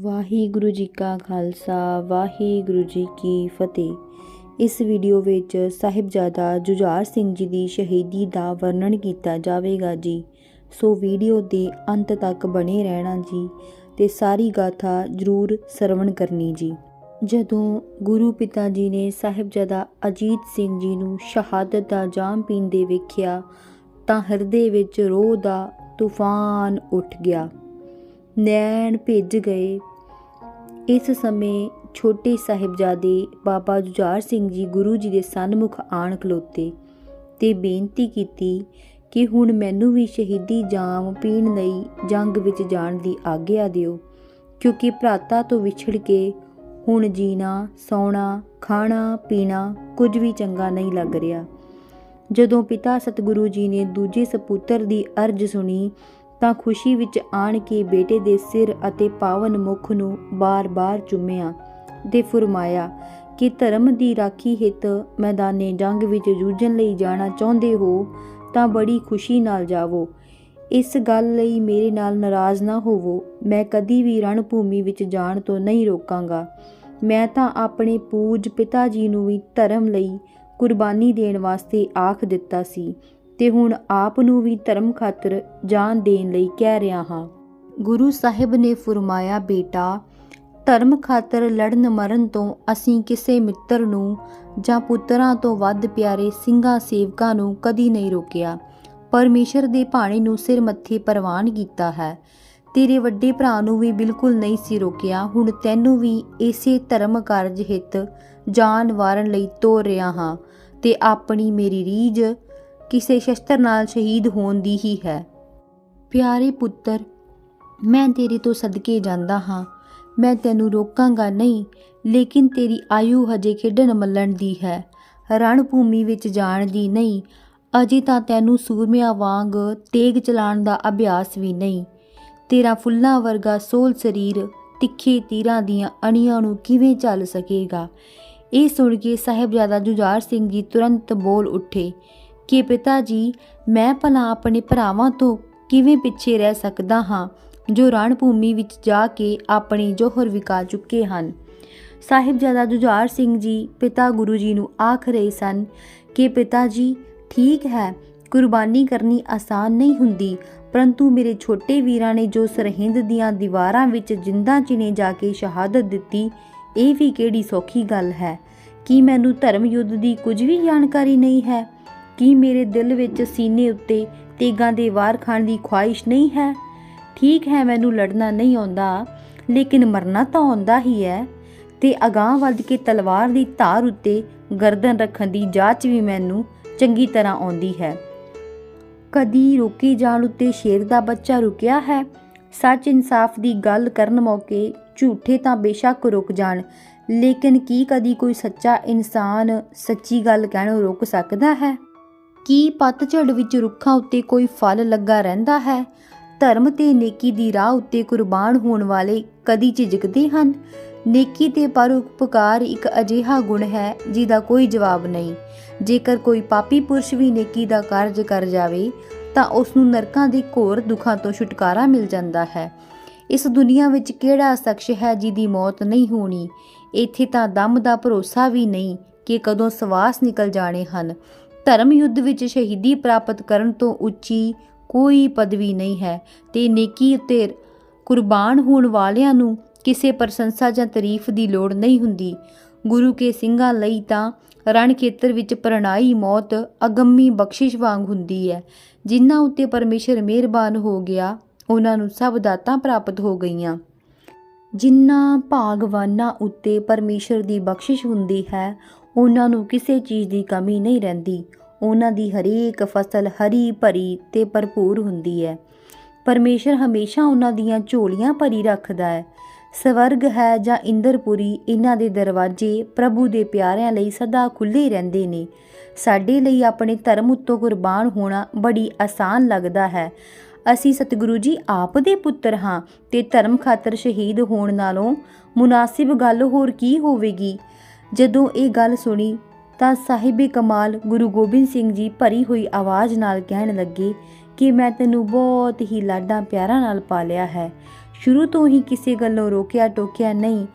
ਵਾਹਿਗੁਰੂ ਜੀ ਕਾ ਖਾਲਸਾ, ਵਾਹਿਗੁਰੂ ਜੀ ਕੀ ਫਤਿਹ। ਇਸ ਵੀਡੀਓ ਵਿੱਚ ਸਾਹਿਬਜ਼ਾਦਾ ਜੁਝਾਰ ਸਿੰਘ ਜੀ ਦੀ ਸ਼ਹੀਦੀ ਦਾ ਵਰਣਨ ਕੀਤਾ ਜਾਵੇਗਾ ਜੀ। ਸੋ ਵੀਡੀਓ ਦੇ ਅੰਤ ਤੱਕ ਬਣੇ ਰਹਿਣਾ ਜੀ ਤੇ ਸਾਰੀ ਗਾਥਾ ਜ਼ਰੂਰ ਸਰਵਣ ਕਰਨੀ ਜੀ। ਜਦੋਂ ਗੁਰੂ ਪਿਤਾ ਜੀ ਨੇ ਸਾਹਿਬਜ਼ਾਦਾ ਅਜੀਤ ਸਿੰਘ ਜੀ ਨੂੰ ਸ਼ਹਾਦਤ ਦਾ ਜਾਮ ਪੀਂਦੇ ਵੇਖਿਆ, ਤਾਂ ਹਿਰਦੇ ਵਿੱਚ ਰੋਹ ਦਾ ਤੂਫਾਨ ਉੱਠ ਗਿਆ। ਨੈਣ ਭਿੱਜ ਗਏ ਇਸ ਸਮੇਂ ਛੋਟੇ ਸਾਹਿਬਜ਼ਾਦੇ ਬਾਬਾ ਜੁਝਾਰ ਸਿੰਘ ਜੀ ਗੁਰੂ ਜੀ ਦੇ ਸਨਮੁਖ ਆਣ ਖਲੋਤੇ ਤੇ ਬੇਨਤੀ ਕੀਤੀ ਕਿ ਹੁਣ ਮੈਨੂੰ ਵੀ ਸ਼ਹੀਦੀ ਜਾਮ ਪੀਣ ਲਈ ਜੰਗ ਵਿੱਚ ਜਾਣ ਦੀ ਆਗਿਆ ਦਿਓ, ਕਿਉਂਕਿ ਭਰਾਤਾ ਤੋਂ ਵਿਛੜ ਕੇ ਹੁਣ ਜੀਣਾ, ਸੌਣਾ, ਖਾਣਾ, ਪੀਣਾ ਕੁਝ ਵੀ ਚੰਗਾ ਨਹੀਂ ਲੱਗ ਰਿਹਾ। ਜਦੋਂ ਪਿਤਾ ਸਤਿਗੁਰੂ ਜੀ ਨੇ ਦੂਜੇ ਸਪੁੱਤਰ ਦੀ ਅਰਜ਼ ਸੁਣੀ ਤਾਂ ਖੁਸ਼ੀ ਵਿੱਚ ਆਣ ਕੇ ਬੇਟੇ ਦੇ ਸਿਰ ਅਤੇ ਪਾਵਨ ਮੁਖ ਨੂੰ ਬਾਰ-ਬਾਰ ਚੁੰਮਿਆ ਤੇ ਫਰਮਾਇਆ ਕਿ ਧਰਮ ਦੀ ਰਾਖੀ ਹਿੱਤ ਮੈਦਾਨੇ ਜੰਗ ਵਿੱਚ ਜੂਝਣ ਲਈ ਜਾਣਾ ਚਾਹੁੰਦੇ ਹੋ, ਤਾਂ ਬੜੀ ਖੁਸ਼ੀ ਨਾਲ ਜਾਵੋ। ਇਸ ਗੱਲ ਲਈ ਮੇਰੇ ਨਾਲ ਨਾਰਾਜ਼ ਨਾ ਹੋਵੋ। ਮੈਂ ਕਦੀ ਵੀ ਰਣ ਭੂਮੀ ਵਿੱਚ ਜਾਣ ਤੋਂ ਨਹੀਂ ਰੋਕਾਂਗਾ। ਮੈਂ ਤਾਂ ਆਪਣੇ ਪੂਜ ਪਿਤਾ ਜੀ ਨੂੰ ਵੀ ਧਰਮ ਲਈ ਕੁਰਬਾਨੀ ਦੇਣ ਵਾਸਤੇ ਆਖ ਦਿੱਤਾ ਸੀ। ਤੇ ਹੁਣ ਆਪ ਨੂੰ ਵੀ ਧਰਮ ਖਾਤਰ ਜਾਨ ਦੇਣ ਲਈ ਕਹਿ ਰਿਹਾ ਹਾਂ। ਗੁਰੂ ਸਾਹਿਬ ਨੇ ਫਰਮਾਇਆ, ਬੇਟਾ, ਧਰਮ ਖਾਤਰ ਲੜਨ ਮਰਨ ਤੋਂ ਅਸੀਂ ਕਿਸੇ ਮਿੱਤਰ ਨੂੰ ਜਾਂ ਪੁੱਤਰਾਂ ਤੋਂ ਵੱਧ ਪਿਆਰੇ ਸਿੰਘਾਂ ਸੇਵਕਾਂ ਨੂੰ ਕਦੀ ਨਹੀਂ ਰੋਕਿਆ। ਪਰਮੇਸ਼ਰ ਦੇ ਭਾਣੇ ਨੂੰ ਸਿਰ ਮੱਥੇ ਪ੍ਰਵਾਨ ਕੀਤਾ ਹੈ। ਤੇਰੇ ਵੱਡੇ ਭਰਾ ਨੂੰ ਵੀ ਬਿਲਕੁਲ ਨਹੀਂ ਸੀ ਰੋਕਿਆ। ਹੁਣ ਤੈਨੂੰ ਵੀ ਇਸੇ ਧਰਮ ਕਾਰਜ ਹਿੱਤ ਜਾਨ ਵਾਰਨ ਲਈ ਤੋਰ ਰਿਹਾ ਹਾਂ ਤੇ ਆਪਣੀ ਮੇਰੀ ਰੀਝ ਕਿਸੇ ਸ਼ਸਤਰ ਨਾਲ ਸ਼ਹੀਦ ਹੋਣ ਦੀ ਹੀ ਹੈ। ਪਿਆਰੇ ਪੁੱਤਰ, ਮੈਂ ਤੇਰੇ ਤੋਂ ਸਦਕੇ ਜਾਂਦਾ ਹਾਂ। ਮੈਂ ਤੈਨੂੰ ਰੋਕਾਂਗਾ ਨਹੀਂ, ਲੇਕਿਨ ਤੇਰੀ ਆਯੂ ਹਜੇ ਖੇਡਣ ਮੱਲਣ ਦੀ ਹੈ। ਰਣ ਭੂਮੀ ਵਿੱਚ ਜਾਣ ਦੀ ਨਹੀਂ, ਅਜੇ ਤਾਂ ਤੈਨੂੰ ਸੂਰਮਿਆਂ ਵਾਂਗ ਤੇਗ ਚਲਾਉਣ ਦਾ ਅਭਿਆਸ ਵੀ ਨਹੀਂ। ਤੇਰਾ ਫੁੱਲਾਂ ਵਰਗਾ ਸੋਲ ਸਰੀਰ ਤਿੱਖੇ ਤੀਰਾਂ ਦੀਆਂ ਅਣੀਆਂ ਨੂੰ ਕਿਵੇਂ ਚੱਲ ਸਕੇਗਾ? ਇਹ ਸੁਣ ਕੇ ਸਾਹਿਬਜ਼ਾਦਾ ਜੁਝਾਰ ਸਿੰਘ ਜੀ ਤੁਰੰਤ ਬੋਲ ਉੱਠੇ ਕਿ ਪਿਤਾ ਜੀ, ਮੈਂ ਭਲਾ ਆਪਣੇ ਭਰਾਵਾਂ ਤੋਂ ਕਿਵੇਂ ਪਿੱਛੇ ਰਹਿ ਸਕਦਾ ਹਾਂ, ਜੋ ਰਣ ਭੂਮੀ ਵਿੱਚ ਜਾ ਕੇ ਆਪਣੀ ਜੋਹਰ ਵਿਕਾ ਚੁੱਕੇ ਹਨ। ਸਾਹਿਬਜ਼ਾਦਾ ਜੁਝਾਰ ਸਿੰਘ ਜੀ, ਪਿਤਾ ਗੁਰੂ ਜੀ ਨੂੰ ਆਖ ਰਹੇ ਸਨ ਕਿ ਪਿਤਾ ਜੀ, ਠੀਕ ਹੈ, ਕੁਰਬਾਨੀ ਕਰਨੀ ਆਸਾਨ ਨਹੀਂ ਹੁੰਦੀ, ਪਰੰਤੂ ਮੇਰੇ ਛੋਟੇ ਵੀਰਾਂ ਨੇ ਜੋ ਸਰਹਿੰਦ ਦੀਆਂ ਦੀਵਾਰਾਂ ਵਿੱਚ ਜਿੰਦਾ ਚਿਣੇ ਜਾ ਕੇ ਸ਼ਹਾਦਤ ਦਿੱਤੀ, ਇਹ ਵੀ ਕਿਹੜੀ ਸੌਖੀ ਗੱਲ ਹੈ? ਕੀ ਮੈਨੂੰ ਧਰਮ ਯੁੱਧ ਦੀ ਕੁਝ ਵੀ ਜਾਣਕਾਰੀ ਨਹੀਂ ਹੈ? ਕੀ ਮੇਰੇ ਦਿਲ ਵਿੱਚ ਸੀਨੇ ਉੱਤੇ ਤੇਗਾਂ ਦੇ ਵਾਰ ਖਾਣ ਦੀ ਖੁਆਇਸ਼ ਨਹੀਂ ਹੈ? ਠੀਕ ਹੈ, ਮੈਨੂੰ ਲੜਨਾ ਨਹੀਂ ਆਉਂਦਾ, ਲੇਕਿਨ ਮਰਨਾ ਤਾਂ ਆਉਂਦਾ ਹੀ ਹੈ। ਤੇ ਅਗਾਹ ਵੱਧ ਕੇ ਤਲਵਾਰ ਦੀ ਧਾਰ ਉੱਤੇ ਗਰਦਨ ਰੱਖਣ ਦੀ ਜਾਂਚ ਵੀ ਮੈਨੂੰ ਚੰਗੀ ਤਰ੍ਹਾਂ ਆਉਂਦੀ ਹੈ। ਕਦੀ ਰੋਕੇ ਜਾਣ ਉੱਤੇ ਸ਼ੇਰ ਦਾ ਬੱਚਾ ਰੁਕਿਆ ਹੈ? ਸੱਚ ਇਨਸਾਫ ਦੀ ਗੱਲ ਕਰਨ ਮੌਕੇ ਝੂਠੇ ਤਾਂ ਬੇਸ਼ੱਕ ਰੁਕ ਜਾਣ, ਲੇਕਿਨ ਕੀ ਕਦੀ ਕੋਈ ਸੱਚਾ ਇਨਸਾਨ ਸੱਚੀ ਗੱਲ ਕਹਿਣੋਂ ਰੁਕ ਸਕਦਾ ਹੈ? ਕੀ ਪਤਝੜ ਵਿੱਚ ਰੁੱਖਾਂ ਉੱਤੇ ਕੋਈ ਫਲ ਲੱਗਾ ਰਹਿੰਦਾ ਹੈ? ਧਰਮ ਤੇ ਨੇਕੀ ਦੀ ਰਾਹ ਉੱਤੇ ਕੁਰਬਾਨ ਹੋਣ ਵਾਲੇ ਕਦੀ ਝਿਜਕਦੇ ਹਨ? ਨੇਕੀ ਤੇ ਪਰਉਪਕਾਰ ਇੱਕ ਅਜਿਹਾ ਗੁਣ ਹੈ ਜਿਹਦਾ ਕੋਈ ਜਵਾਬ ਨਹੀਂ। ਜੇਕਰ ਕੋਈ ਪਾਪੀ ਪੁਰਸ਼ ਵੀ ਨੇਕੀ ਦਾ ਕਾਰਜ ਕਰ ਜਾਵੇ, ਤਾਂ ਉਸ ਨੂੰ ਨਰਕਾਂ ਦੇ ਘੋਰ ਦੁੱਖਾਂ ਤੋਂ ਛੁਟਕਾਰਾ ਮਿਲ ਜਾਂਦਾ ਹੈ। ਇਸ ਦੁਨੀਆ ਵਿੱਚ ਕਿਹੜਾ ਸ਼ਖਸ ਹੈ ਜਿਹਦੀ ਮੌਤ ਨਹੀਂ ਹੋਣੀ? ਇੱਥੇ ਤਾਂ ਦਮ ਦਾ ਭਰੋਸਾ ਵੀ ਨਹੀਂ ਕਿ ਕਦੋਂ ਸਵਾਸ ਨਿਕਲ ਜਾਣੇ ਹਨ। ਧਰਮ ਯੁੱਧ ਵਿੱਚ ਸ਼ਹੀਦੀ ਪ੍ਰਾਪਤ ਕਰਨ ਤੋਂ ਉੱਚੀ ਕੋਈ ਪਦਵੀ ਨਹੀਂ ਹੈ ਤੇ ਨੇਕੀ ਉੱਤੇ ਕੁਰਬਾਨ ਹੋਣ ਵਾਲਿਆਂ ਨੂੰ ਕਿਸੇ ਪ੍ਰਸ਼ੰਸਾ ਜਾਂ ਤਾਰੀਫ ਦੀ ਲੋੜ ਨਹੀਂ ਹੁੰਦੀ। ਗੁਰੂ ਕੇ ਸਿੰਘਾਂ ਲਈ ਤਾਂ ਰਣ ਖੇਤਰ ਵਿੱਚ ਪ੍ਰਣਾਈ ਮੌਤ ਅਗੰਮੀ ਬਖਸ਼ਿਸ਼ ਵਾਂਗ ਹੁੰਦੀ ਹੈ। ਜਿਨ੍ਹਾਂ ਉੱਤੇ ਪਰਮੇਸ਼ਰ ਮਿਹਰਬਾਨ ਹੋ ਗਿਆ, ਉਹਨਾਂ ਨੂੰ ਸਭ ਦਾਤਾਂ ਪ੍ਰਾਪਤ ਹੋ ਗਈਆਂ। ਜਿਨ੍ਹਾਂ ਭਾਗਵਾਨਾਂ ਉੱਤੇ ਪਰਮੇਸ਼ਰ ਦੀ ਬਖਸ਼ਿਸ਼ ਹੁੰਦੀ ਹੈ ਉਹਨਾਂ ਨੂੰ ਕਿਸੇ ਚੀਜ਼ ਦੀ ਕਮੀ ਨਹੀਂ ਰਹਿੰਦੀ। ਉਹਨਾਂ ਦੀ ਹਰੇਕ ਫਸਲ ਹਰੀ ਭਰੀ ਤੇ ਭਰਪੂਰ ਹੁੰਦੀ ਹੈ। ਪਰਮੇਸ਼ਰ ਹਮੇਸ਼ਾ ਉਹਨਾਂ ਦੀਆਂ ਝੋਲੀਆਂ ਭਰੀ ਰੱਖਦਾ ਹੈ। ਸਵਰਗ ਹੈ ਜਾਂ ਇੰਦਰਪੁਰੀ, ਇਹਨਾਂ ਦੇ ਦਰਵਾਜ਼ੇ ਪ੍ਰਭੂ ਦੇ ਪਿਆਰਿਆਂ ਲਈ ਸਦਾ ਖੁੱਲੇ ਰਹਿੰਦੇ ਨੇ। ਸਾਡੇ ਲਈ ਆਪਣੇ ਧਰਮ ਉੱਤੋਂ ਕੁਰਬਾਨ ਹੋਣਾ ਬੜੀ ਆਸਾਨ ਲੱਗਦਾ ਹੈ। ਅਸੀਂ ਸਤਿਗੁਰੂ ਜੀ ਆਪ ਦੇ ਪੁੱਤਰ ਹਾਂ ਤੇ ਧਰਮ ਖਾਤਰ ਸ਼ਹੀਦ ਹੋਣ ਨਾਲੋਂ ਮੁਨਾਸਿਬ ਗੱਲ ਹੋਰ ਕੀ ਹੋਵੇਗੀ? ਜਦੋਂ ਇਹ ਗੱਲ ਸੁਣੀ ਤਾਂ ਸਾਹਿਬੇ ਕਮਾਲ ਗੁਰੂ ਗੋਬਿੰਦ ਸਿੰਘ ਜੀ ਭਰੀ ਹੋਈ ਆਵਾਜ਼ ਨਾਲ ਕਹਿਣ ਲੱਗੇ ਕਿ ਮੈਂ ਤੈਨੂੰ ਬਹੁਤ ਹੀ ਲਾਡਾਂ ਪਿਆਰਾਂ ਨਾਲ ਪਾਲਿਆ ਹੈ। ਸ਼ੁਰੂ ਤੋਂ ਹੀ ਕਿਸੇ ਗੱਲੋਂ ਰੋਕਿਆ ਟੋਕਿਆ ਨਹੀਂ।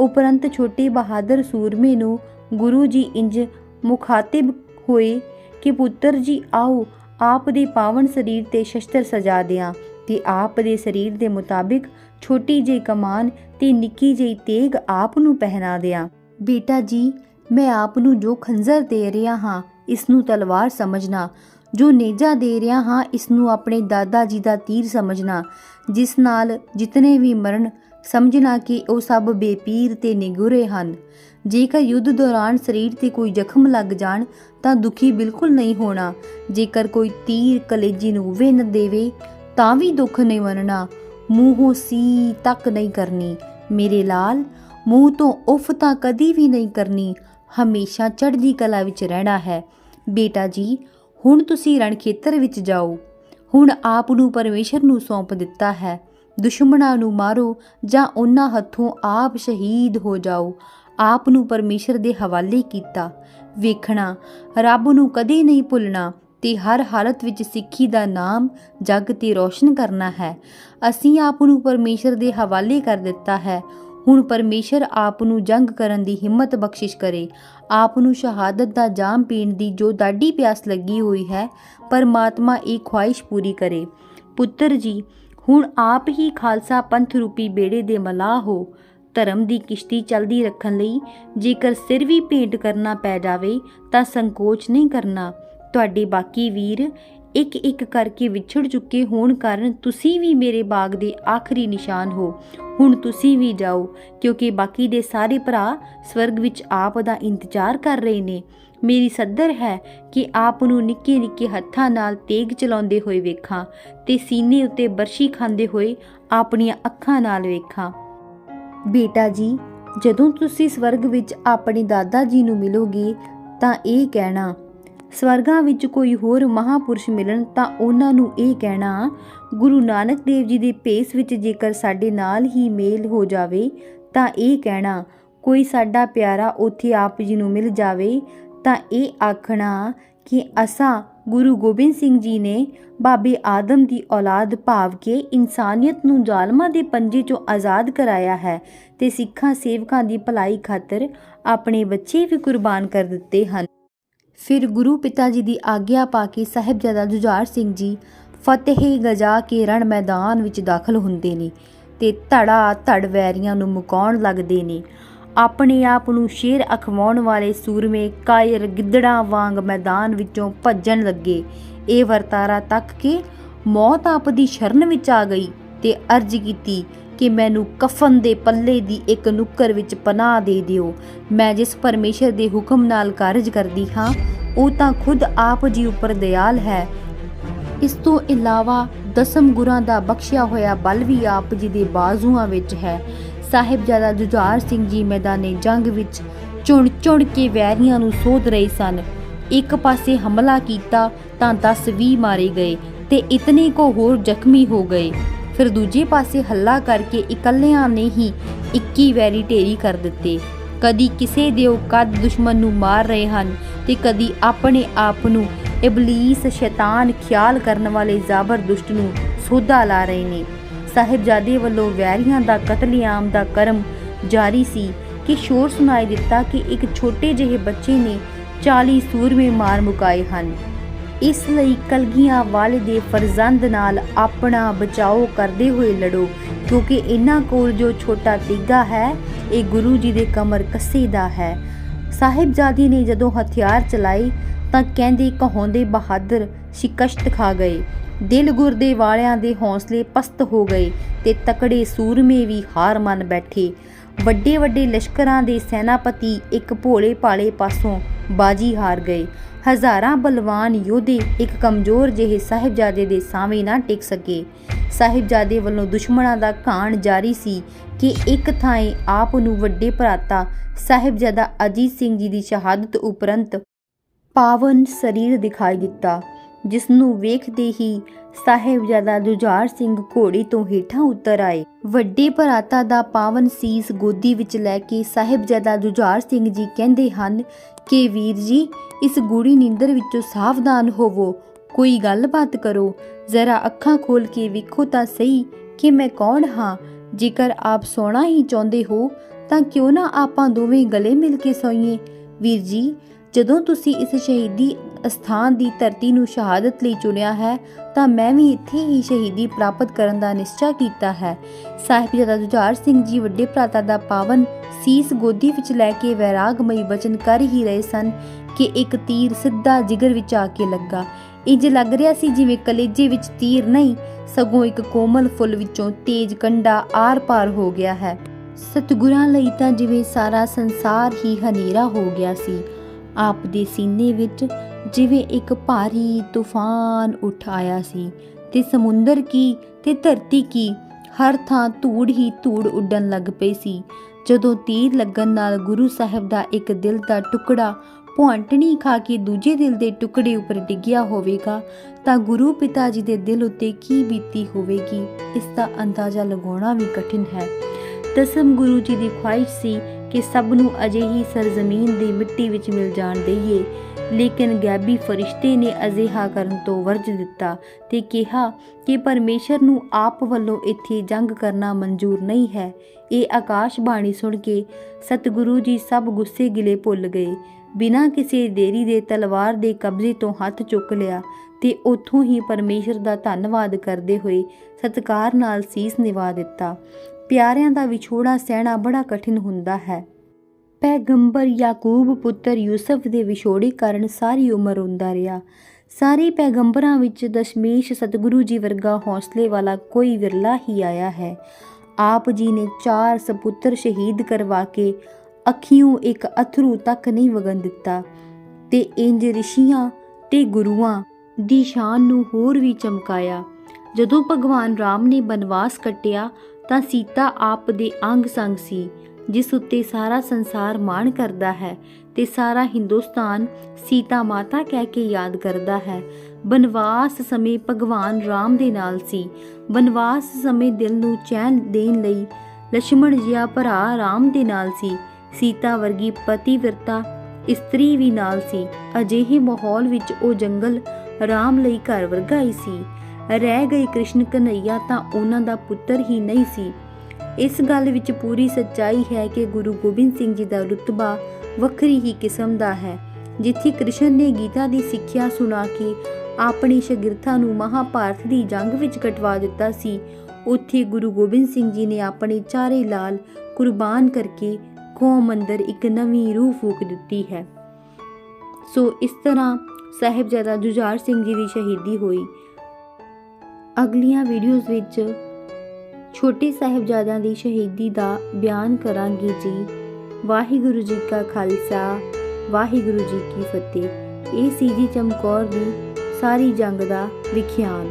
ਉਪਰੰਤ ਛੋਟੇ ਬਹਾਦਰ ਸੂਰਮੇ ਨੂੰ ਗੁਰੂ ਜੀ ਇੰਜ ਮੁਖਾਤਿਬ ਹੋਏ ਕਿ ਪੁੱਤਰ ਜੀ, ਆਓ ਆਪ ਦੇ ਪਾਵਨ ਸਰੀਰ ਤੇ ਸ਼ਸਤਰ ਸਜਾ ਦਿਆਂ ਤੇ ਆਪ ਦੇ ਸਰੀਰ ਦੇ ਮੁਤਾਬਿਕ ਛੋਟੀ ਜਿਹੀ ਕਮਾਨ ਤੇ ਨਿੱਕੀ ਜਿਹੀ ਤੇਗ ਆਪ ਨੂੰ ਪਹਿਨਾ ਦਿਆਂ। ਬੇਟਾ ਜੀ, ਮੈਂ ਆਪ ਨੂੰ ਜੋ ਖੰਜਰ ਦੇ ਰਿਹਾ ਹਾਂ, ਇਸ ਨੂੰ ਤਲਵਾਰ ਸਮਝਣਾ। ਜੋ ਨੇਜਾ ਦੇ ਰਿਹਾ ਹਾਂ, ਇਸ ਨੂੰ ਆਪਣੇ ਦਾਦਾ ਜੀ ਦਾ ਤੀਰ ਸਮਝਣਾ। ਜਿਸ ਨਾਲ ਜਿਤਨੇ ਵੀ ਮਰਨ, ਸਮਝਣਾ ਕਿ ਉਹ ਸਭ ਬੇਪੀਰ ਤੇ ਨਿਗੁਰੇ ਹਨ। ਜੇਕਰ ਯੁੱਧ ਦੌਰਾਨ ਸਰੀਰ ਤੇ ਕੋਈ ਜ਼ਖਮ ਲੱਗ ਜਾਣ, ਤਾਂ ਦੁਖੀ ਬਿਲਕੁਲ ਨਹੀਂ ਹੋਣਾ। ਜੇਕਰ ਕੋਈ ਤੀਰ ਕਲੇਜੀ ਨੂੰ ਵਿੰਨ ਦੇਵੇ, ਤਾਂ ਵੀ ਦੁੱਖ ਨਹੀਂ ਮੰਨਣਾ। ਮੂੰਹੋਂ ਸੀ ਤੱਕ ਨਹੀਂ ਕਰਨੀ। ਮੇਰੇ ਲਾਲ ਮੂੰਹ ਤੋਂ ਉਫ ਤਾਂ ਕਦੀ ਵੀ ਨਹੀਂ ਕਰਨੀ, ਹਮੇਸ਼ਾ ਚੜ੍ਹਦੀ ਕਲਾ ਵਿੱਚ ਰਹਿਣਾ ਹੈ। ਬੇਟਾ ਜੀ, ਹੁਣ ਤੁਸੀਂ ਰਣਖੇਤਰ ਵਿੱਚ ਜਾਓ। ਹੁਣ ਆਪ ਨੂੰ ਪਰਮੇਸ਼ਰ ਨੂੰ ਸੌਂਪ ਦਿੱਤਾ ਹੈ। ਦੁਸ਼ਮਣਾਂ ਨੂੰ ਮਾਰੋ ਜਾਂ ਉਹਨਾਂ ਹੱਥੋਂ ਆਪ ਸ਼ਹੀਦ ਹੋ ਜਾਓ। ਆਪ ਨੂੰ ਪਰਮੇਸ਼ਰ ਦੇ ਹਵਾਲੇ ਕੀਤਾ। ਵੇਖਣਾ, ਰੱਬ ਨੂੰ ਕਦੇ ਨਹੀਂ ਭੁੱਲਣਾ ਤੇ ਹਰ ਹਾਲਤ ਵਿੱਚ ਸਿੱਖੀ ਦਾ ਨਾਮ ਜਗ ਤੇ ਰੋਸ਼ਨ ਕਰਨਾ ਹੈ। ਅਸੀਂ ਆਪ ਨੂੰ ਪਰਮੇਸ਼ਰ ਦੇ ਹਵਾਲੇ ਕਰ ਦਿੱਤਾ ਹੈ। ਹੁਣ ਪਰਮੇਸ਼ਰ ਆਪ ਨੂੰ ਜੰਗ ਕਰਨ ਦੀ ਹਿੰਮਤ ਬਖਸ਼ਿਸ਼ ਕਰੇ। ਆਪ ਨੂੰ ਸ਼ਹਾਦਤ ਦਾ ਜਾਮ ਪੀਣ ਦੀ ਜੋ ਦਾਢੀ ਪਿਆਸ ਲੱਗੀ ਹੋਈ ਹੈ, ਪਰਮਾਤਮਾ ਇਹ ਖੁਆਇਸ਼ ਪੂਰੀ ਕਰੇ। ਪੁੱਤਰ ਜੀ, ਹੁਣ ਆਪ ਹੀ ਖਾਲਸਾ ਪੰਥ ਰੂਪੀ ਬੇੜੇ ਦੇ ਮਲਾਹ ਹੋ। ਧਰਮ ਦੀ ਕਿਸ਼ਤੀ ਚਲਦੀ ਰੱਖਣ ਲਈ ਜੇਕਰ ਸਿਰ ਵੀ ਭੇਂਟ ਕਰਨਾ ਪੈ ਜਾਵੇ ਤਾਂ ਸੰਕੋਚ ਨਹੀਂ ਕਰਨਾ। ਤੁਹਾਡੇ ਬਾਕੀ ਵੀਰ ਇੱਕ ਇੱਕ ਕਰਕੇ ਵਿਛੜ ਚੁੱਕੇ ਹੋਣ ਕਾਰਨ ਤੁਸੀਂ ਵੀ ਮੇਰੇ ਬਾਗ ਦੇ ਆਖਰੀ ਨਿਸ਼ਾਨ ਹੋ। ਹੁਣ ਤੁਸੀਂ ਵੀ ਜਾਓ, ਕਿਉਂਕਿ ਬਾਕੀ ਦੇ ਸਾਰੇ ਭਰਾ ਸਵਰਗ ਵਿੱਚ ਆਪ ਦਾ ਇੰਤਜ਼ਾਰ ਕਰ ਰਹੇ ਨੇ। ਮੇਰੀ ਸੱਦਰ ਹੈ ਕਿ ਆਪ ਨੂੰ ਨਿੱਕੇ ਨਿੱਕੇ ਹੱਥਾਂ ਨਾਲ ਤੇਗ ਚਲਾਉਂਦੇ ਹੋਏ ਵੇਖਾਂ ਤੇ ਸੀਨੇ ਉੱਤੇ ਬਰਸ਼ੀ ਖਾਂਦੇ ਹੋਏ ਆਪਣੀਆਂ ਅੱਖਾਂ ਨਾਲ ਵੇਖਾਂ। ਬੇਟਾ ਜੀ, ਜਦੋਂ ਤੁਸੀਂ ਸਵਰਗ ਵਿੱਚ ਆਪਣੇ ਦਾਦਾ ਜੀ ਨੂੰ ਮਿਲੋਗੇ ਤਾਂ ਇਹ ਕਹਿਣਾ ਸਵਰਗਾਂ ਵਿੱਚ ਕੋਈ ਹੋਰ ਮਹਾਪੁਰਸ਼ ਮਿਲਣ ਤਾਂ ਉਹਨਾਂ ਨੂੰ ਇਹ ਕਹਿਣਾ, ਗੁਰੂ ਨਾਨਕ ਦੇਵ ਜੀ ਦੇ ਭੇਸ ਵਿੱਚ ਜੇਕਰ ਸਾਡੇ ਨਾਲ ਹੀ ਮੇਲ ਹੋ ਜਾਵੇ, ਤਾਂ ਇਹ ਕਹਿਣਾ, ਕੋਈ ਸਾਡਾ ਪਿਆਰਾ ਉੱਥੇ ਆਪ ਜੀ ਨੂੰ ਮਿਲ ਜਾਵੇ ਤਾਂ ਇਹ ਆਖਣਾ ਕਿ ਅਸਾਂ ਗੁਰੂ ਗੋਬਿੰਦ ਸਿੰਘ ਜੀ ਨੇ ਬਾਬੇ ਆਦਮ ਦੀ ਔਲਾਦ ਭਾਵ ਕੇ ਇਨਸਾਨੀਅਤ ਨੂੰ ਜ਼ਾਲਮਾਂ ਦੇ ਪੰਜੇ ਚੋਂ ਆਜ਼ਾਦ ਕਰਾਇਆ ਹੈ ਤੇ ਸਿੱਖਾਂ ਸੇਵਕਾਂ ਦੀ ਭਲਾਈ ਖਾਤਰ ਆਪਣੇ ਬੱਚੇ ਵੀ ਕੁਰਬਾਨ ਕਰ ਦਿੱਤੇ ਹਨ। ਫਿਰ ਗੁਰੂ ਪਿਤਾ ਜੀ ਦੀ ਆਗਿਆ ਪਾ ਕੇ ਸਾਹਿਬਜ਼ਾਦਾ ਜੁਝਾਰ ਸਿੰਘ ਜੀ ਫਤਿਹ ਗਜਾ ਕੇ ਰਣ ਮੈਦਾਨ ਵਿੱਚ ਦਾਖਲ ਹੁੰਦੇ ਨੇ ਤੇ ਧੜਾ ਧੜ ਵੈਰੀਆਂ ਨੂੰ ਮੁਕਾਉਣ ਲੱਗਦੇ ਨੇ। ਆਪਣੇ ਆਪ ਨੂੰ ਸ਼ੇਰ ਅਖਵਾਉਣ ਵਾਲੇ ਸੂਰਮੇ ਕਾਇਰ ਗਿੱਦੜਾਂ ਵਾਂਗ ਮੈਦਾਨ ਵਿੱਚੋਂ ਭੱਜਣ ਲੱਗੇ। ਇਹ ਵਰਤਾਰਾ ਤੱਕ ਕੇ ਮੌਤ ਆਪ ਦੀ ਸ਼ਰਨ ਵਿੱਚ ਆ ਗਈ ਤੇ ਅਰਜ਼ ਕੀਤੀ ਕਿ ਮੈਨੂੰ ਕਫਨ ਦੇ ਪੱਲੇ ਦੀ ਇੱਕ ਨੁੱਕਰ ਵਿੱਚ ਪਨਾਹ ਦੇ ਦਿਓ। ਮੈਂ ਜਿਸ ਪਰਮੇਸ਼ਰ ਦੇ ਹੁਕਮ ਨਾਲ ਕਾਰਜ ਕਰਦੀ ਹਾਂ, ਉਹ ਤਾਂ ਖੁਦ ਆਪ ਜੀ ਉੱਪਰ ਦਿਆਲ ਹੈ। ਇਸ ਤੋਂ ਇਲਾਵਾ ਦਸਮ ਗੁਰਾਂ ਦਾ ਬਖਸ਼ਿਆ ਹੋਇਆ ਬਲ ਵੀ ਆਪ ਜੀ ਦੇ ਬਾਜ਼ੂਆਂ ਵਿੱਚ ਹੈ। ਸਾਹਿਬਜ਼ਾਦਾ ਜੁਝਾਰ ਸਿੰਘ ਜੀ ਮੈਦਾਨੇ ਜੰਗ ਵਿੱਚ ਚੁਣ ਚੁਣ ਕੇ ਵੈਰੀਆਂ ਨੂੰ ਸੋਧ ਰਹੇ ਸਨ। ਇੱਕ ਪਾਸੇ ਹਮਲਾ ਕੀਤਾ ਤਾਂ 10-20 ਮਾਰੇ ਗਏ ਤੇ ਇਤਨੇ ਕੋ ਹੋਰ ਜ਼ਖਮੀ ਹੋ ਗਏ। ਫਿਰ ਦੂਜੇ ਪਾਸੇ ਹੱਲਾ ਕਰਕੇ ਇਕੱਲਿਆਂ ਨੇ ਹੀ 21 ਵੈਰੀ ਢੇਰੀ ਕਰ ਦਿੱਤੇ। ਕਦੀ ਕਿਸੇ ਦੇ ਔਕਾਦ ਦੁਸ਼ਮਣ ਨੂੰ ਮਾਰ ਰਹੇ ਹਨ ਤੇ ਕਦੀ ਆਪਣੇ ਆਪ ਨੂੰ ਇਬਲੀਸ ਸ਼ੈਤਾਨ ਖਿਆਲ ਕਰਨ ਵਾਲੇ ਜ਼ਾਬਰ ਦੁਸ਼ਟ ਨੂੰ ਸੋਧਾ ਲਾ ਰਹੇ ਨੇ। ਸਾਹਿਬਜ਼ਾਦੇ ਵੱਲੋਂ ਵੈਰੀਆਂ ਦਾ ਕਤਲੇਆਮ ਦਾ ਕਰਮ ਜਾਰੀ ਸੀ ਕਿ ਸ਼ੋਰ ਸੁਣਾਈ ਦਿੱਤਾ ਕਿ ਇੱਕ ਛੋਟੇ ਜਿਹੇ ਬੱਚੇ ਨੇ 40 ਸੂਰਮੇ ਮਾਰ ਮੁਕਾਏ ਹਨ। ਇਸ ਲਈ ਕਲਗੀਆਂ ਵਾਲੇ ਦੇ ਫਰਜ਼ੰਦ ਨਾਲ ਆਪਣਾ ਬਚਾਓ ਕਰਦੇ ਹੋਏ ਲੜੋ, ਕਿਉਂਕਿ ਇਹਨਾਂ ਕੋਲ ਜੋ ਛੋਟਾ ਤੀਗਾ ਹੈ, ਇਹ ਗੁਰੂ ਜੀ ਦੇ ਕਮਰ ਕੱਸੇ ਦਾ ਹੈ। ਸਾਹਿਬਜ਼ਾਦੀ ਨੇ ਜਦੋਂ ਹਥਿਆਰ ਚਲਾਏ, ਤਾਂ ਕਹਿੰਦੇ ਕਹਾਉਂਦੇ ਬਹਾਦਰ ਸ਼ਿਕਸ਼ਤ ਖਾ ਗਏ। ਦਿਲ ਗੁਰਦੇ ਵਾਲਿਆਂ ਦੇ ਹੌਸਲੇ ਪਸਤ ਹੋ ਗਏ ਤੇ ਤਕੜੇ ਸੂਰਮੇ ਵੀ ਹਾਰ ਮੰਨ ਬੈਠੇ। ਵੱਡੇ ਵੱਡੇ ਲਸ਼ਕਰਾਂ ਦੇ ਸੈਨਾਪਤੀ ਇੱਕ ਭੋਲੇ ਭਾਲੇ ਪਾਸੋਂ ਬਾਜੀ ਹਾਰ ਗਏ। ਹਜ਼ਾਰਾਂ ਬਲਵਾਨ ਯੋਧੇ ਇੱਕ ਕਮਜ਼ੋਰ ਜਿਹੇ ਸਾਹਿਬਜ਼ਾਦੇ ਦੇ ਸਾਹਮਣੇ ਨਾ ਟਿਕ ਸਕੇ। ਸਾਹਿਬਜ਼ਾਦੇ ਵੱਲੋਂ ਦੁਸ਼ਮਣਾਂ ਦਾ ਘਾਣ ਜਾਰੀ ਸੀ ਕਿ ਇੱਕ ਥਾਂ ਆਪ ਨੂੰ ਵੱਡੇ ਭਰਾਤਾ ਸਾਹਿਬਜ਼ਾਦਾ ਅਜੀਤ ਸਿੰਘ ਜੀ ਦੀ ਸ਼ਹਾਦਤ ਉਪਰੰਤ ਪਾਵਨ ਸਰੀਰ ਦਿਖਾਈ ਦਿੱਤਾ ਜਿਸ ਨੂੰ ਵੇਖਦੇ ਹੀ ਸਾਹਿਬਜ਼ਾਦਾ ਜੁਝਾਰ ਸਿੰਘ ਘੋੜੀ ਤੋਂ ਹੇਠਾਂ ਉਤਰ ਆਏ। ਵੱਡੇ ਭਰਾਤਾ ਦਾ ਪਾਵਨ ਸੀਸ ਗੋਦੀ ਵਿੱਚ ਲੈ ਕੇ ਸਾਹਿਬਜ਼ਾਦਾ ਜੁਝਾਰ ਸਿੰਘ ਜੀ ਕਹਿੰਦੇ ਹਨ ਕਿ ਵੀਰ ਜੀ, ਇਸ ਗੂੜੀ ਨੀਂਦਰ ਵਿੱਚੋਂ ਸਾਵਧਾਨ ਹੋਵੋ। ਕੋਈ ਗੱਲਬਾਤ ਕਰੋ। ਜ਼ਰਾ ਅੱਖਾਂ ਖੋਲ ਕੇ ਵੇਖੋ ਤਾਂ ਸਹੀ ਕਿ ਮੈਂ ਕੌਣ ਹਾਂ। ਜੇਕਰ ਆਪ ਸੋਣਾ ਹੀ ਚਾਹੁੰਦੇ ਹੋ, ਤਾਂ ਕਿਉਂ ਨਾ ਆਪਾਂ ਦੋਵੇਂ ਗਲੇ ਮਿਲ ਕੇ ਸੋਈਏ। ਵੀਰ ਜੀ, ਜਦੋਂ ਤੁਸੀਂ ਇਸ ਸ਼ਹੀਦੀ ਅਸਥਾਨ ਦੀ ਧਰਤੀ ਨੂੰ ਸ਼ਹਾਦਤ ਲਈ ਚੁਣਿਆ ਹੈ, ਤਾਂ ਮੈਂ ਵੀ ਇੱਥੇ ਹੀ ਸ਼ਹੀਦੀ ਪ੍ਰਾਪਤ ਕਰਨ ਦਾ ਨਿਸ਼ਚਾ ਕੀਤਾ ਹੈ। ਸਾਹਿਬਜ਼ਾਦਾ ਜੁਝਾਰ ਸਿੰਘ ਜੀ ਵੱਡੇ ਭਰਾਤਾ ਦਾ ਪਾਵਨ ਸੀਸ ਗੋਦੀ ਵਿੱਚ ਲੈ ਕੇ ਵੈਰਾਗਮਈ ਬਚਨ ਕਰ ਹੀ ਰਹੇ ਸਨ ਕਿ ਇੱਕ ਤੀਰ ਸਿੱਧਾ ਜਿਗਰ ਵਿੱਚ ਆ ਕੇ ਲੱਗਾ। ਇੰਜ ਲੱਗ ਰਿਹਾ ਸੀ ਜਿਵੇਂ ਕਲੇਜੇ ਵਿੱਚ ਤੀਰ ਨਹੀਂ, ਸਗੋਂ ਇੱਕ ਕੋਮਲ ਫੁੱਲ ਵਿੱਚੋਂ ਤੇਜ ਕੰਡਾ ਆਰ-ਪਾਰ ਹੋ ਗਿਆ ਹੈ। ਸਤਿਗੁਰਾਂ ਲਈ ਤਾਂ ਜਿਵੇਂ ਸਾਰਾ ਸੰਸਾਰ ਹੀ ਹਨੇਰਾ ਹੋ ਗਿਆ ਸੀ। ਆਪ ਦੇ ਸੀਨੇ ਵਿੱਚ ਜਿਵੇਂ ਇੱਕ ਭਾਰੀ ਤੂਫਾਨ ਉੱਠ ਆਇਆ ਸੀ ਤੇ ਸਮੁੰਦਰ ਕੀ ਤੇ ਧਰਤੀ ਕੀ, ਹਰ ਥਾਂ ਧੂੜ ਹੀ ਧੂੜ ਉੱਡਣ ਲੱਗ ਪਈ ਸੀ। ਜਦੋਂ ਤੀਰ ਲੱਗਣ ਨਾਲ ਗੁਰੂ ਸਾਹਿਬ ਦਾ ਇੱਕ ਦਿਲ ਦਾ ਟੁਕੜਾ ਭੁਆਂਟਣੀ ਖਾ ਕੇ ਦੂਜੇ ਦਿਲ ਦੇ ਟੁਕੜੇ ਉੱਪਰ ਡਿੱਗਿਆ ਹੋਵੇਗਾ, ਤਾਂ ਗੁਰੂ ਪਿਤਾ ਜੀ ਦੇ ਦਿਲ ਉੱਤੇ ਕੀ ਬੀਤੀ ਹੋਵੇਗੀ, ਇਸ ਦਾ ਅੰਦਾਜ਼ਾ ਲਗਾਉਣਾ ਵੀ ਕਠਿਨ ਹੈ। ਦਸਮ ਗੁਰੂ ਜੀ ਦੀ ਖੁਆਇਸ਼ ਸੀ ਕਿ ਸਭ ਨੂੰ ਅਜਿਹੀ ਸਰਜ਼ਮੀਨ ਦੀ ਮਿੱਟੀ ਵਿੱਚ ਮਿਲ ਜਾਣ ਦੇਈਏ। ਲੇਕਿਨ ਗੈਬੀ ਫਰਿਸ਼ਤੇ ਨੇ ਅਜਿਹਾ ਕਰਨ ਤੋਂ ਵਰਜ ਦਿੱਤਾ ਤੇ ਕਿਹਾ ਕਿ ਪਰਮੇਸ਼ਰ ਨੂੰ ਆਪ ਵੱਲੋਂ ਇੱਥੇ ਜੰਗ ਕਰਨਾ ਮਨਜ਼ੂਰ ਨਹੀਂ ਹੈ। ਇਹ ਆਕਾਸ਼ ਬਾਣੀ ਸੁਣ ਕੇ ਸਤਿਗੁਰੂ ਜੀ ਸਭ ਗੁੱਸੇ ਗਿਲੇ ਭੁੱਲ ਗਏ। ਬਿਨਾਂ ਕਿਸੇ ਦੇਰੀ ਦੇ ਤਲਵਾਰ ਦੇ ਕਬਜ਼ੇ ਤੋਂ ਹੱਥ ਚੁੱਕ ਲਿਆ ਤੇ ਉੱਥੋਂ ਹੀ ਪਰਮੇਸ਼ਰ ਦਾ ਧੰਨਵਾਦ ਕਰਦੇ ਹੋਏ ਸਤਕਾਰ ਨਾਲ ਸੀਸ ਨਿਵਾ ਦਿੱਤਾ। ਪਿਆਰਿਆਂ ਦਾ ਵਿਛੋੜਾ ਸਹਿਣਾ ਬੜਾ ਕਠਿਨ ਹੁੰਦਾ ਹੈ। ਪੈਗੰਬਰ ਯਾਕੂਬ ਪੁੱਤਰ ਯੂਸਫ ਦੇ ਵਿਛੋੜੇ ਕਾਰਨ ਸਾਰੀ ਉਮਰ ਰੋਂਦਾ ਰਿਹਾ। ਸਾਰੇ ਪੈਗੰਬਰਾਂ ਵਿੱਚ ਦਸ਼ਮੇਸ਼ ਸਤਿਗੁਰੂ ਜੀ ਵਰਗਾ ਹੌਸਲੇ ਵਾਲਾ ਕੋਈ ਵਿਰਲਾ ਹੀ ਆਇਆ ਹੈ। ਆਪ ਜੀ ਨੇ ਚਾਰ ਸਪੁੱਤਰ ਸ਼ਹੀਦ ਕਰਵਾ ਕੇ ਅੱਖੀਓਂ ਇੱਕ ਅਥਰੂ ਤੱਕ ਨਹੀਂ ਵਗਣ ਦਿੱਤਾ ਤੇ ਇੰਜ ਰਿਸ਼ੀਆਂ ਤੇ ਗੁਰੂਆਂ ਦੀ ਸ਼ਾਨ ਨੂੰ ਹੋਰ ਵੀ ਚਮਕਾਇਆ। ਜਦੋਂ ਭਗਵਾਨ ਰਾਮ ਨੇ ਬਨਵਾਸ ਕੱਟਿਆ ਤਾਂ ਸੀਤਾ ਆਪ ਦੇ ਅੰਗ ਸੰਗ ਸੀ। ਜਿਸ ਉੱਤੇ ਸਾਰਾ ਸੰਸਾਰ ਮਾਣ ਕਰਦਾ ਹੈ ਤੇ ਸਾਰਾ ਹਿੰਦੁਸਤਾਨ ਸੀਤਾ ਮਾਤਾ ਕਹਿ ਕੇ ਯਾਦ ਕਰਦਾ ਹੈ। ਬਨਵਾਸ ਸਮੇਂ ਭਗਵਾਨ ਰਾਮ ਦੇ ਨਾਲ ਸੀ। ਬਨਵਾਸ ਸਮੇਂ ਦਿਲ ਨੂੰ ਚੈਨ ਦੇਣ ਲਈ ਲక్ష్మణ ਜਿਹਾ ਭਰਾ ਰਾਮ ਦੇ ਨਾਲ ਸੀ। ਸੀਤਾ ਵਰਗੀ ਪਤੀ ਪਤੀਵਰਤਾ ਇਸਤਰੀ ਵੀ ਨਾਲ ਸੀ। ਅਜਿਹੇ ਮਾਹੌਲ ਵਿੱਚ ਉਹ ਜੰਗਲ ਰਾਮ ਲਈ ਘਰ ਵਰਗਾ ਹੀ ਸੀ। ਰਹਿ ਗਏ ਕ੍ਰਿਸ਼ਨ ਕਨਈਆ ਤਾਂ ਉਹਨਾਂ ਦਾ ਪੁੱਤਰ ਹੀ ਨਹੀਂ ਸੀ। ਇਸ ਗੱਲ ਵਿੱਚ ਪੂਰੀ ਸੱਚਾਈ ਹੈ ਕਿ ਗੁਰੂ ਗੋਬਿੰਦ ਸਿੰਘ ਜੀ ਦਾ ਰੁਤਬਾ ਵੱਖਰੀ ਹੀ ਕਿਸਮ ਦਾ ਹੈ, ਜਿੱਥੇ ਕ੍ਰਿਸ਼ਨ ਨੇ ਗੀਤਾ ਦੀ ਸਿੱਖਿਆ ਸੁਣਾ ਕੇ ਆਪਣੀ ਸ਼ਾਗਿਰਦਾਂ ਨੂੰ ਮਹਾਭਾਰਤ ਦੀ ਜੰਗ ਵਿੱਚ ਕਟਵਾ ਦਿੱਤਾ ਸੀ। ਉੱਥੇ ਗੁਰੂ ਗੋਬਿੰਦ ਸਿੰਘ ਜੀ ਨੇ ਆਪਣੇ ਚਾਰੇ ਲਾਲ ਕੁਰਬਾਨ ਕਰਕੇ ਕੌਮ ਅੰਦਰ ਇੱਕ ਨਵੀਂ ਰੂਹ ਫੂਕ ਦਿੱਤੀ ਹੈ। ਸੋ ਇਸ ਤਰ੍ਹਾਂ ਸਾਹਿਬਜ਼ਾਦਾ ਜੁਝਾਰ ਸਿੰਘ ਜੀ ਦੀ ਸ਼ਹੀਦੀ ਹੋਈ। ਅਗਲੀਆਂ ਵੀਡੀਓਜ਼ ਵਿੱਚ ਛੋਟੇ ਸਾਹਿਬਜ਼ਾਦਿਆਂ ਦੀ ਸ਼ਹੀਦੀ ਦਾ ਬਿਆਨ ਕਰਾਂਗੇ ਜੀ। ਵਾਹਿਗੁਰੂ ਜੀ ਕਾ ਖਾਲਸਾ, ਵਾਹਿਗੁਰੂ ਜੀ ਕੀ ਫਤਿਹ। ਇਹ ਸੀ ਜੀ ਚਮਕੌਰ ਦੀ ਸਾਰੀ ਜੰਗ ਦਾ ਵਿਖਿਆਨ।